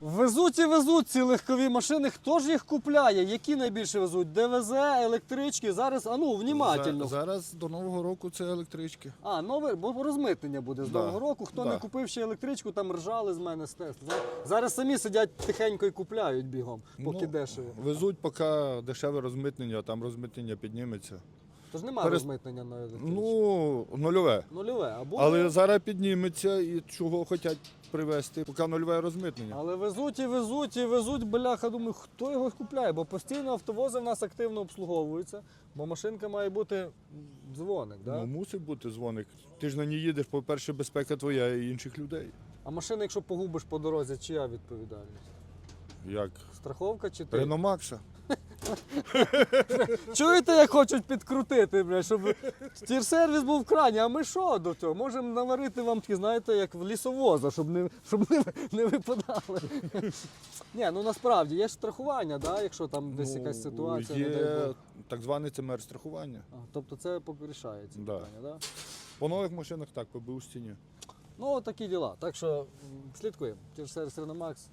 Везуть і везуть ці легкові машини. Хто ж їх купляє? Які найбільше везуть? ДВЗ, електрички. Зараз, а ну, внімательно. За- зараз до Нового року це електрички. А, нове, бо розмитнення буде з Да. нового року. Хто Да. не купив ще електричку, там ржали з мене з. За- Зараз самі сидять тихенько і купляють бігом, поки Ну, дешево. Везуть, поки дешеве розмитнення, а там розмитнення підніметься. Тож немає перес- розмитнення на електричку. Ну, нульове. Нульове. А буде, Але зараз підніметься і чого хочуть привезти, поки нульове розмитнення. Але везуть і везуть і везуть, бляха. Думаю, хто його купляє? Бо постійно автовози в нас активно обслуговуються, бо машинка має бути дзвоник. Да? Ну, мусить бути дзвоник. Ти ж на ній їдеш, по-перше, безпека твоя і інших людей. А машина, якщо погубиш по дорозі, чия відповідальність? Як Страховка чи ти? Рено Макса. Чуєте, як хочуть підкрутити, бля, щоб тірсервіс був в крані, а ми що до цього? Можемо наварити вам такі, знаєте, як в лісовоза, щоб не, щоб не, не випадали. Ні, ну насправді є ж страхування, да, якщо там десь Ну, якась ситуація, Є не дай Бог. так званий ЦМР страхування. А, Тобто це поки рішається Да. питання, да? По нових машинах так, по бушці ні. Ну, такі діла. Так що м, слідкуємо. Ті ж сервіс Реномакс